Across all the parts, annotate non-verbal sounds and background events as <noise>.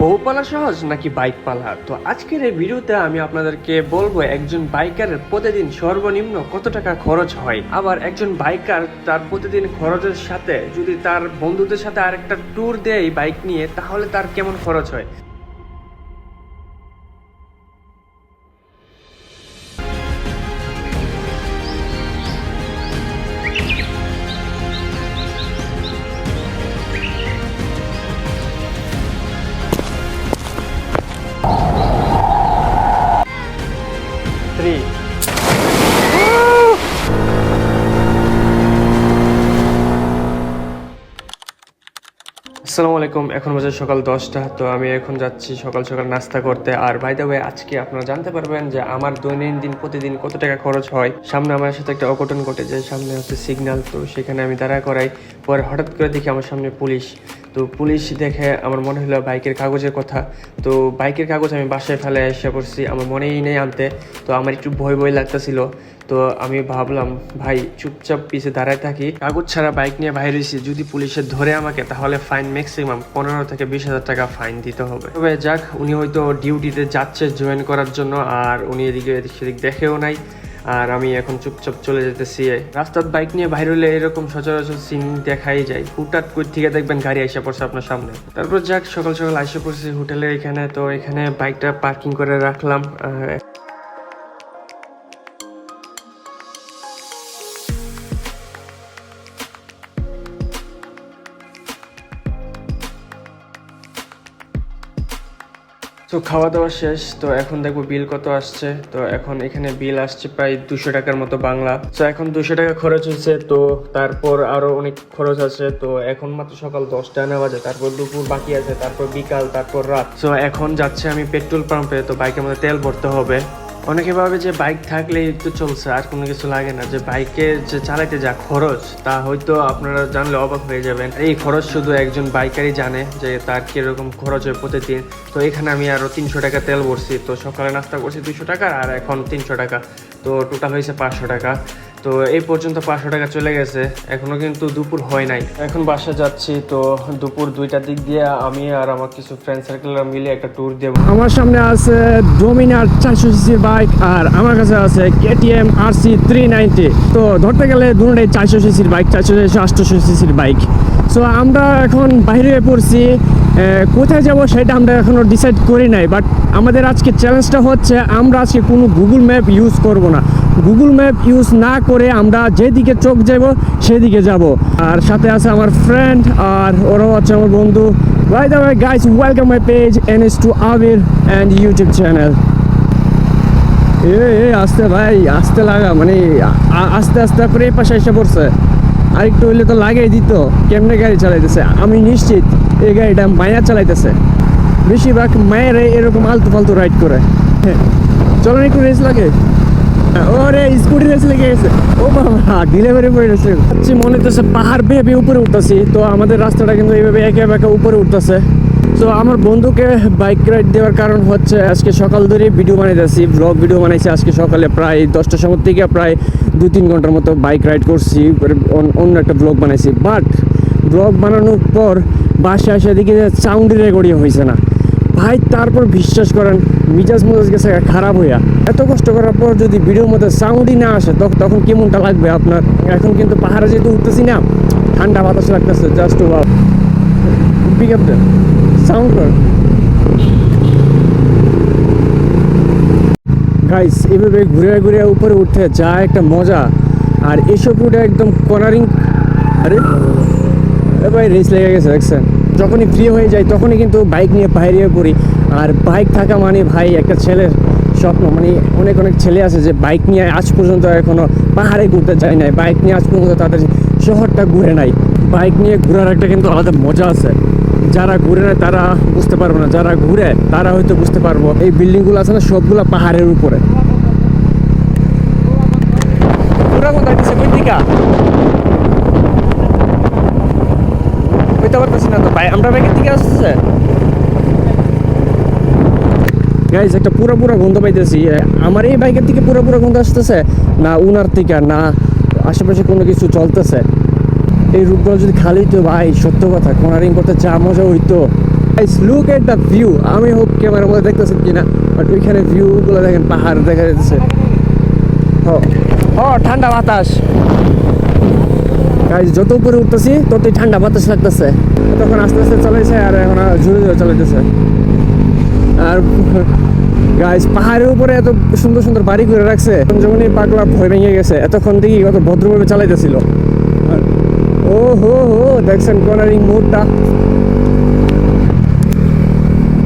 বউ পালা সহজ নাকি বাইক পালা তো আজকের এই ভিডিওতে আমি আপনাদেরকে বলব, একজন বাইকারের প্রতিদিন সর্বনিম্ন কত টাকা খরচ হয়? আবার একজন বাইকার তার প্রতিদিন খরচের সাথে যদি তার বন্ধুদের সাথে আরেকটা ট্যুর দেয় বাইক নিয়ে, তাহলে তার কেমন খরচ হয়? আসসালামু আলাইকুম, এখন বাজে সকাল দশটা, তো আমি এখন যাচ্ছি সকাল সকাল নাস্তা করতে। আর বাই দ্য ওয়ে আজকে আপনারা জানতে পারবেন যে আমার দৈনন্দিন প্রতিদিন কত টাকা খরচ হয়। সামনে আমার সাথে একটা অঘটন ঘটে যায় সামনে হচ্ছে সিগন্যাল তো সেখানে আমি দাঁড়া করাই। পরে হঠাৎ করে দেখি আমার সামনে পুলিশ। তো পুলিশ দেখে আমার মনে হলো বাইকের কাগজের কথা। তো বাইকের কাগজ আমি বাসায় ফেলে এসে করছি আমার মনেই নেই আনতে। তো আমার একটু ভয় ভয় লাগতেছিল। তো আমি ভাবলাম, ভাই, চুপচাপ পিছে দাঁড়ায় থাকি। কাগজ ছাড়া বাইক নিয়ে বাইরে হয়েছি যদি পুলিশে ধরে আমাকে, তাহলে ফাইন ম্যাক্সিমাম পনেরো থেকে বিশ হাজার টাকা ফাইন দিতে হবে। তবে যাক, উনি হয়তো ডিউটিতে যাচ্ছে জয়েন করার জন্য, আর উনি এদিকে এদিক সেদিক দেখেও নাই। আর আমি এখন চুপচাপ চলে যেতেছি। রাস্তার বাইক নিয়ে বাইরে হলে এরকম সচরাচর সিন দেখাই যায়। হুটাট করে থেকে দেখবেন গাড়ি আসে পড়ছে আপনার সামনে। তারপর যাক, সকাল সকাল আসে পড়ছি হোটেলে এখানে। তো এখানে বাইকটা পার্কিং করে রাখলাম। আর তো খাওয়া দাওয়া শেষ, তো এখন দেখব বিল কত আসছে। তো এখন এখানে বিল আসছে প্রায় দুশো টাকার মতো বাংলা। তো এখন দুশো টাকা খরচ হয়েছে, তো তারপর আরও অনেক খরচ আছে। তো এখন মাত্র সকাল দশটা না বাজে, তারপর দুপুর বাকি আছে, তারপর বিকাল, তারপর রাত। তো এখন যাচ্ছে আমি পেট্রোল পাম্পে, তো বাইকের মধ্যে তেল ভরতে হবে। অনেকে ভাবে যে বাইক থাকলে তো চলছে, আর কোনো কিছু লাগে না। যে বাইকে যে চালাইতে যা খরচ, তা হয়তো আপনারা জানলে অবাক হয়ে যাবেন। এই খরচ শুধু একজন বাইকারই জানে যে তার কীরকম খরচ হয় প্রতিদিন। তো এখানে আমি আরও তিনশো টাকা তেল ভরছি। তো সকালে নাস্তা করছি দুশো টাকা, আর এখন তিনশো টাকা। তো টোটাল হয়েছে পাঁচশো টাকা। তো এই পর্যন্ত পাঁচশো টাকা চলে গেছে। এখনও কিন্তু দুপুর হয় নাই। এখন বাসা যাচ্ছি, তো দুপুর দুইটার দিক দিয়ে আমি আর আমার কিছু ফ্রেন্ড সার্কেল মিলে একটা ট্যুর দেবো। আমার সামনে আছে ডোমিনার চারশো সিসির বাইক আর আমার কাছে আছে KTM R C three ninety তো ধরতে গেলে দুটোই চারশো সিসির বাইক চারশো সিসি আটশোশো সিসির বাইক সো আমরা এখন বাইরে পড়ছি। কোথায় যাব সেটা আমরা এখনও ডিসাইড করি নাই বাট আমাদের আজকে চ্যালেঞ্জটা হচ্ছে আমরা আজকে কোনো গুগল ম্যাপ ইউজ করব না। গুগল ম্যাপ ইউজ না করে আমরা যেদিকে চোখ যাব সেদিকে যাব। আর সাথে আছে আমার ফ্রেন্ড আর ওরাও আছে আমার বন্ধু। By the way, guys, welcome my page an it's to Abir and YouTube channel এ আস্তে ভাই আস্তে লাগা মানে আস্তে আস্তে করে এই পাশে এসে পড়ছে। আর একটু হইলে তো লাগাই দিত। কেমনে গাড়ি চালাইতেছে? আমি নিশ্চিত এই গাড়িটা মায়া চালাইতেছে। বেশিরভাগ মায়ের এরকম আলতু ফালতু রাইড করে। <laughs> হ্যাঁ চলো একটু রেস লাগে। ওরে, স্কুটি রেস লেগে গেছে। ও বাবা ডেলিভারি পড়ে গেছে। হচ্ছে মনে হচ্ছে পাহাড় বেয়ে বেয়ে উপরে উঠতেছি। তো আমাদের রাস্তাটা কিন্তু এইভাবে একে একে উপরে উঠতেছে। তো আমার বন্ধুকে বাইক রাইড দেওয়ার কারণ হচ্ছে, আজকে সকাল ধরে ভিডিও বানাইতেছি ব্লগ ভিডিও বানাইছি। আজকে সকালে প্রায় দশটার সময় থেকে প্রায় দু তিন ঘণ্টার মতো বাইক রাইড করছি অন্য একটা ব্লগ বানাইছি। বাট ব্লগ বানানোর পর বাসে আসে দেখি যে সাউন্ডের রেকর্ডিং হয়েছে না। ভাই, তারপর বিশ্বাস করেন, মিজাজ মজাজ গেছে খারাপ হইয়া। এত কষ্ট করার পর যদি ভিডিওর মধ্যে সাউন্ডই না আসে, তখ- তখন কেমনটা লাগবে আপনার? এখন কিন্তু পাহাড়ে যেহেতু উঠতেছি না, ঠান্ডা বাতাস লাগতেছে just pick up sound guys এভাবে ঘুরে ঘুরে উপরে উঠে যা একটা মজা। আর এসব উঠে একদম কর্নারিং আরে ভাই, রেস লেগে গেছে, দেখছেন? যখনই ফ্রি হয়ে যায় তখনই কিন্তু বাইক নিয়ে বাইরে পড়ি আর বাইক থাকা মানে ভাই, একটা ছেলের স্বপ্ন। মানে অনেক অনেক ছেলে আছে যে বাইক নিয়ে আজ পর্যন্ত এখনও পাহাড়ে ঘুরতে যায় নাই। বাইক নিয়ে আজ পর্যন্ত তাদের শহরটা ঘুরে নাই। বাইক নিয়ে ঘোরার একটা কিন্তু আলাদা মজা আছে। যারা ঘুরে না তারা বুঝতে পারবে না। যারা ঘুরে, তারা হয়তো বুঝতে পারব। এই বিল্ডিংগুলো আছে না, সবগুলো পাহাড়ের উপরে। আমরা একটা পুরো পুরো গন্ধ পাইতেছি। আমার এই বাইকের থেকে পুরো পুরো গন্ধ আসতেছে? না, উনার থেকে না, আশেপাশে কোনো কিছু চলতেছে। এই রূপগুলো যদি খালি তো ভাই, সত্য কথা কোনারিং করতে যা মজা হইতো। Guys look at the view আমি হোক ক্যামেরার মধ্যে দেখতেছেন কিনা বাট ওইখানে ভিউ গুলো দেখেন, পাহাড় দেখা যাচ্ছে। ও ও ঠান্ডা বাতাস। গাইস যত উপরে উঠতেছি, ততই ঠান্ডা বাতাস লাগতেছে। তখন আস্তে আস্তে চলেছে আর এখন জোরে জোরে চলাইতেছে। আর গাইস পাহাড়ের উপরে এত সুন্দর সুন্দর বাড়ি করে রাখছে। যখন এই পাগলা ভয় ভেঙে গেছে, এতক্ষণ দেখি কত ভদ্রভাবে চালাইতেছিল। ও হো হো দেখছেন কর্নারিং মোড়টা।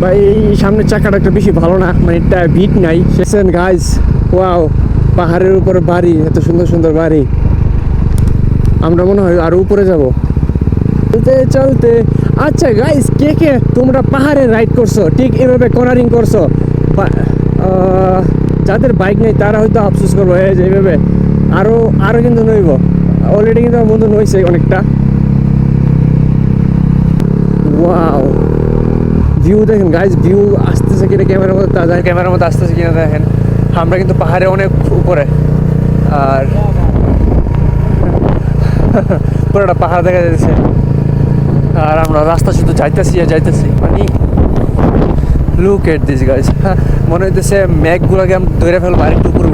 ভাই, এই সামনের চাকাটা একটা বেশি ভালো না মানে এটা বিট নাই। সেন গাইস ওয়াও পাহাড়ের উপরে বাড়ি, এত সুন্দর সুন্দর বাড়ি। আমরা মনে হয় আরও উপরে যাব। চলতে চলতে। আচ্ছা গাইস কে কে তোমরা পাহাড়ে রাইড করছ? ঠিক এভাবে কর্নারিং করছ? যাদের বাইক নেই, তারা হয়তো আফসোস করব এইভাবে। আরও আরও কিন্তু নইব। অলরেডি কিন্তু আমার বন্ধু নইছে অনেকটা। ওয়াও ভিউ দেখেন গাইস ভিউ আসতেছে কিনা ক্যামেরার মধ্যে তাজা ক্যামেরার মধ্যে আসতেছে কিনা দেখেন। আমরা কিন্তু পাহাড়ে অনেক উপরে। আর <laughs> পুরোটা পাহাড় দেখা যাচ্ছে। আর আমরা রাস্তা শুধু যাইতেছি আর যাইতেছি। মানে লুক এট দিস গাইস মনে হইতেছে ম্যাগগুলোকে আমি ধরে ফেলব আরেকটু উপরে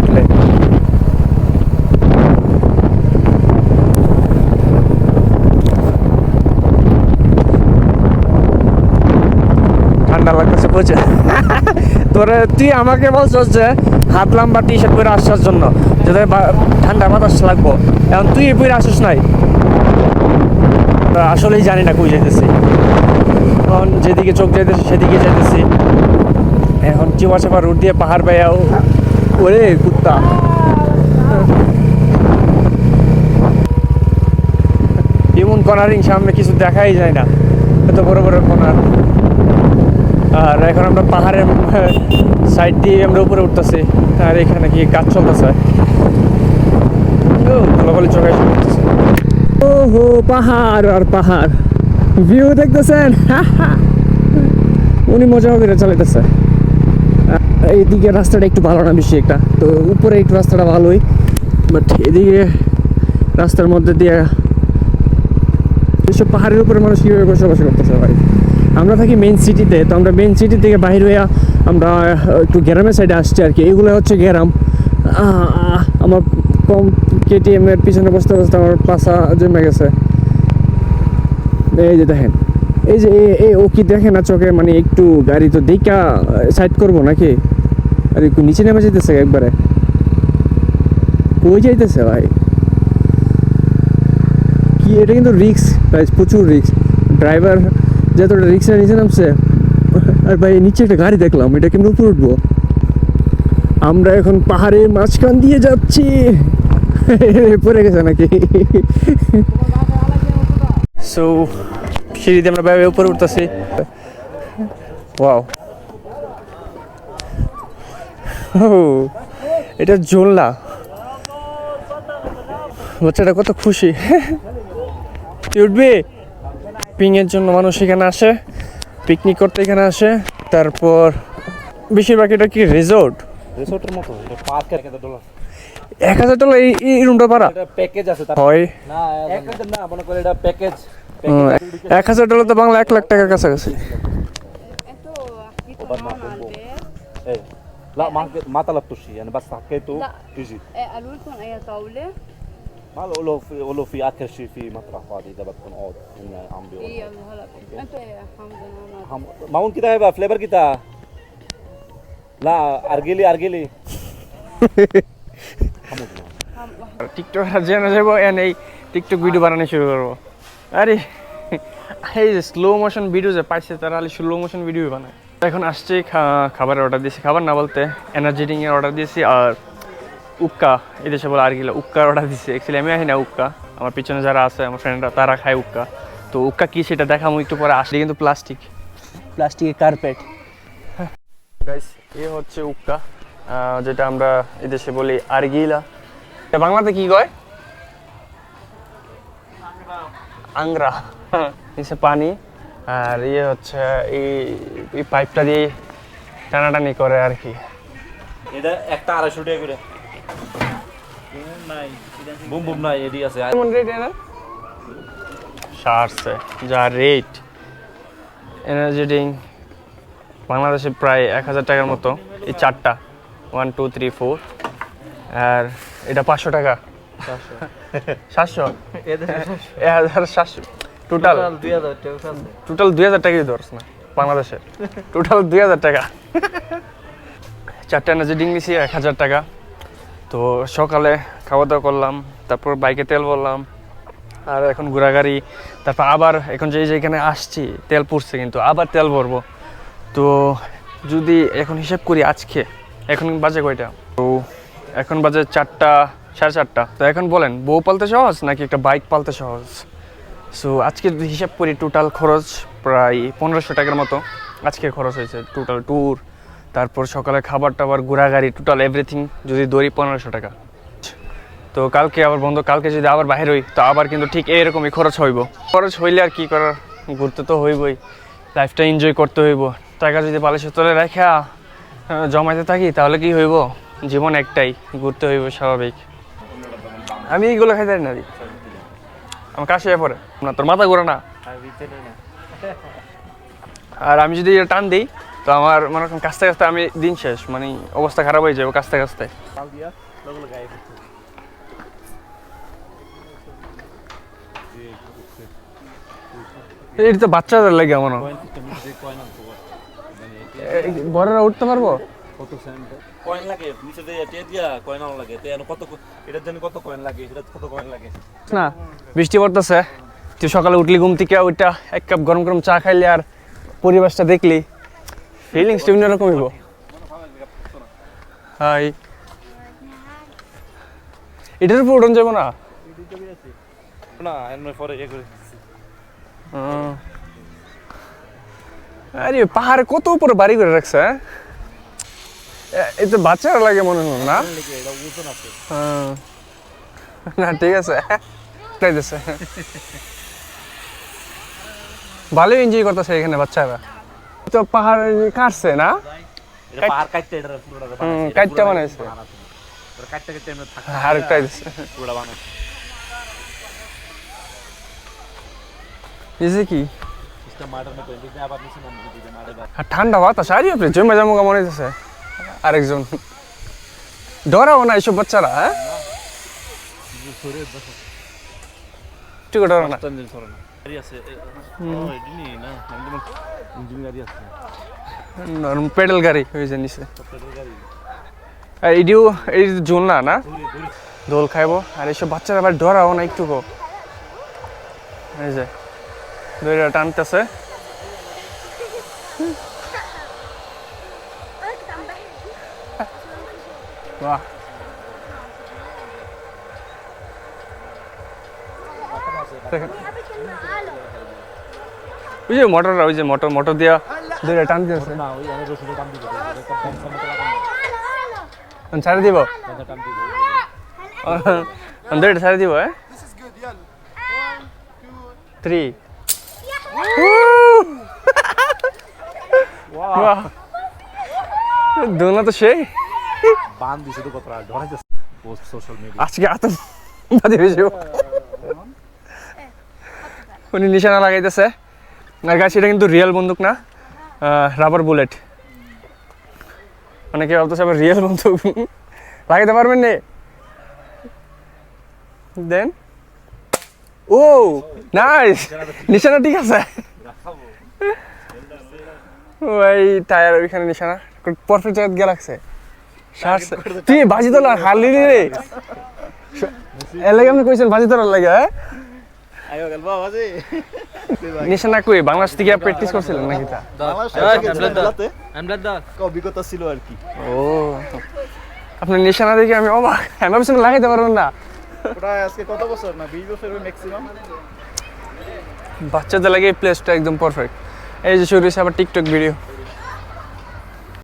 প্রচুর তোরে তুই আমাকে বলছিস যে হাত লম্বা টি শার্ট পরে আসার জন্য যাতে ঠান্ডা বাতাস লাগবো। এখন তুই এই পরে আসিস নাই। আসলেই জানি না কই যাইতেছি। এখন যেদিকে চোখ যাইতেছি সেদিকে যাইতেছি। এখন চিপা চাপা রোড দিয়ে পাহাড় পাইয়া ওরে কুত্তা। এমন কর্নারিং সামনে কিছু দেখাই যায় না। এত বড় বড় কর্নার আর এখন আমরা পাহাড়ের সাইড দিয়ে আমরা উপরে উঠতেছি। আর এখানে কি কাজ চলতেছে? গোলাপালি চোখাই ও হো পাহাড় আর পাহাড়। ভিউ দেখতেছেন? উনি মজা করে চালাইতেছে। এইদিকে রাস্তাটা একটু ভালো না, বেশি একটা। তো উপরে একটু রাস্তাটা ভালোই। বাট এদিকে রাস্তার মধ্যে দিয়ে এসব পাহাড়ের উপরে মানুষ কীভাবে বসবাস করতেছে ভাই? আমরা থাকি মেন সিটিতে তো আমরা মেন সিটি থেকে বাইরে হয়ে আমরা একটু গ্রামের সাইডে আসছি আর কি। এগুলো হচ্ছে গ্রাম। আমার কম কেটিএম এর পিছনে বসতে বসতে আমার পাশা জমে গেছে। এই যে দেখেন, এই যে এ- ও কি দেখে না চোখে? মানে একটু গাড়ি তো দেখা সাইড করব নাকি? আর একটু নিচে নেমে যেতেছে একবারে। কই যাইতেছে ভাই? কি, এটা কিন্তু রিক্স প্রচুর রিক্স ড্রাইভার যতটা রিক্সের নিচে নামছে, আর ভাই নিচে একটা গাড়ি দেখলাম এটা কেমন উপরে উঠবো। আমরা এখন পাহাড়ের মাঝখান দিয়ে যাচ্ছি। পড়ে গেছে নাকি? সো সিঁড়িতে আমরা বাইরে উপরে উঠতেছি। ওয়াও ও এটা ঝোলনা। বাচ্চাটা কত খুশি। তুই উঠবি? পিংয়ের জন্য মানুষ এখানে আসে পিকনিক করতে এখানে আসে তারপর বেশিরভাগ এটা কি রিসোর্ট রিসোর্টের মতো এটা পার্কের এক হাজার ডলার এক হাজার ডলার এই এই রুমটা ভাড়া এটা প্যাকেজ আছে তার হয় না এক হাজার না মনে করে এটা প্যাকেজ হুম, এক হাজার ডলার তো বাংলা এক লাখ টাকার কাছাকাছি انتوا حكيتوا معهم عن البيت ايه لا ما حكيت- ما طلبتوا شيء يعني بس حكيته لا. يجي إيه، قالوا لكم اي طاوله ما قول له في قول له في اكل شيء في مطرح فاضي اذا بدكم اقعد هم عم بيقول ايه يلا هلا انتوا ايه حمد انا هم معون كده هيبقى فليفر كده لا ارجلي ارجلي حمود معون. টিকটক <laughs> জেনে যাবো এন এই টিকটক ভিডিও বানানো শুরু করবো আরে এই যে স্লো মোশন ভিডিও যে পাইছে তারা আলি স্লো মোশন ভিডিও বানায় এখন আসছে খা- খাবারের অর্ডার দিয়েছি খাবার না বলতে এনার্জি ড্রিঙ্কের অর্ডার দিয়েছি আর উক্কা এদেশে বলে আর গিলা উক্কার অর্ডার দিছে। অ্যাকচুয়ালি আমি আহি না উক্কা। আমার পিছনে যারা আছে আমার ফ্রেন্ডরা তারা খায় উক্কা। তো উক্কা কি সেটা দেখামো একটু পরে আসলে কিন্তু প্লাস্টিক প্লাস্টিকের কার্পেট গাইস এ হচ্ছে উক্কা যেটা আমরা এদেশে বলি আরগিলা। এটা বাংলাতে কি কয়? আংরা। নিচে পানি আর ইয়ে হচ্ছে এই এই পাইপটা দিয়ে টানাটানি করে আর কি। এটা একটা আড়াইশো টাকা করে। বুম বুম নাই এডি আছে। কেমন রেট এর? সারছে যা রেট এনার্জি ড্রিঙ্ক বাংলাদেশে প্রায় এক হাজার টাকার মতো। এই চারটা ওয়ান টু থ্রি ফোর আর এটা পাঁচশো টাকা। সাতশো? এক হাজার সাতশো। টোটাল টোটাল দুই হাজার টাকাই ধরস না বাংলাদেশের টোটাল দুই হাজার টাকা। চারটা এনার্জি ড্রিঙ্ক নিছি এক হাজার টাকা। তো সকালে খাওয়া দাওয়া করলাম, তারপর বাইকে তেল বললাম আর এখন ঘোরাগাড়ি তারপর আবার এখন যে যেখানে আসছি, তেল পুড়ছে কিন্তু, আবার তেল ভরবো। তো যদি এখন হিসাব করি আজকে, এখন বাজে কয়টা? তো এখন বাজে চারটা, সাড়ে চারটা। তো এখন বলেন, বউ পালতে সহজ নাকি একটা বাইক পালতে সহজ? সো আজকে যদি হিসাব করি টোটাল খরচ প্রায় পনেরোশো টাকার মতো। আজকে খরচ হয়েছে টোটাল ট্যুর তারপর সকালে খাবার টাবার ঘোরাগাড়ি টোটাল এভরিথিং যদি ধরি পনেরোশো টাকা। তো কালকে আবার বন্ধ কালকে যদি আবার বাইরে হই তো আবার কিন্তু ঠিক এরকমই খরচ হইব। খরচ হইলে আর কি করার? ঘুরতে তো হইবই। লাইফটা এনজয় করতে হইব। টাকা যদি বালিশের তলে রেখা জমাইতে থাকি তাহলে কি হইব? জীবন একটাই ঘুরতে হইব স্বাভাবিক। আমি এইগুলো খাইতে পারি না রে। আমার কাশি হয়ে পড়ে। না তোর মাথা ঘোরে না। আর আমি যদি এটা টান দিই তো আমার মনে কাছতে কাছতে আমি দিন শেষ মানে অবস্থা খারাপ হয়ে যাবে কাছতে কাছতে এটা তো বাচ্চাদের লাগে মনে হয়। বড়রা উঠতে পারব? কয়েন লাগে নিচে দিয়ে টিয়া দিয়া কয়েন লাগে। তে কত এটার জন্য কত কয়েন লাগে? এটা কত কয়েন লাগে? না বৃষ্টি পড়তেছে। তুই সকালে উঠলি ঘুম থেকে ওইটা এক কাপ গরম গরম চা খাইলি আর পরিবেশটা দেখলি। ফিলিংসটা অন্যরকম হইব। হাই। এটার উপর উঠন যাব না? না এর পরে ইয়ে করে। আরে পাহাড়ে কত উপরে বাড়ি করে রাখছে হ্যাঁ? এ- এ তো বাচ্চারা লাগে মনে হয় না? হ্যাঁ। না ঠিক আছে। ভালোই এনজয় করতেছে এখানে বাচ্চারা। তো পাহাড় কাটছে না? পাহাড় কাটতে এটা পুরোটা কাটতে বানাইছে। কাটতে কাটতে এমনি থাকে আর একটাই দিছে। পুরোটা বানাইছে দিছে কি সিস্টেম মার্ডার মতো এদিকে আবার নিচে নাম দিতে মার্ডার আর ঠান্ডা বাতাস আরে আপনি জমে জমা মনে হইতেছে আরেকজন ডরাও না এইসব বাচ্চারা হ্যাঁ ঠিক ডরাও না পেডেল গাড়ি হয়ে যায় নিচে আর এই জোন না না দোল খাইবো আর এইসব বাচ্চারা আবার ডরাও না একটু এই যে দইটা টানতেছে বাহ ওই যে মোটরটা ওই যে মোটর মোটর দিয়া দইটা টানতেছে না ওই আমি রসুনের টান দিব একটা পঞ্চাশ মতো লাগানো ছাড়ে দিব পঞ্চাশ টান দিব দইটা ছাড়ে দিব হ্যাঁ থ্রি বাহ দোলনা <laughs> তো সেই। বান দিছে তো কত ধরাইতেছে পোস্ট সোশ্যাল মিডিয়া আজকে আতঙ্কবাদী উনি নিশানা লাগাইতেছে। আর গাছ এটা কিন্তু রিয়েল বন্দুক না রাবার বুলেট অনেকে ভাবতেছে আবার রিয়েল বন্দুক। <laughs> লাগাইতে পারবেন নে? দেন। ও নাইস নিশানা ঠিক আছে? ওই টায়ার ওইখানে নিশানা। পারফেক্ট জায়গা গিয়ে লাগছে। সারছে। তুই বাজি তোলা হারলি নি রে। এর লাগে আপনি কইছেন বাজি তোলার লাগে হ্যাঁ? আয়ো গেল বাবা জি নিশানা কই বাংলাদেশ থেকে প্র্যাকটিস করছিলেন নাকি তা? অভিজ্ঞতা ছিল আর কি। ও। আপনার নিশানা দেখে আমি অবাক। আমি ভাবছিলাম লাগাইতে পারবেন না। প্রায় আজকে কত বছর? না, বিশ বছর ম্যাক্সিমাম বাচ্চাদের লাগে প্লেসটা একদম পারফেক্ট এই যে শুরু আবার টিকটক ভিডিও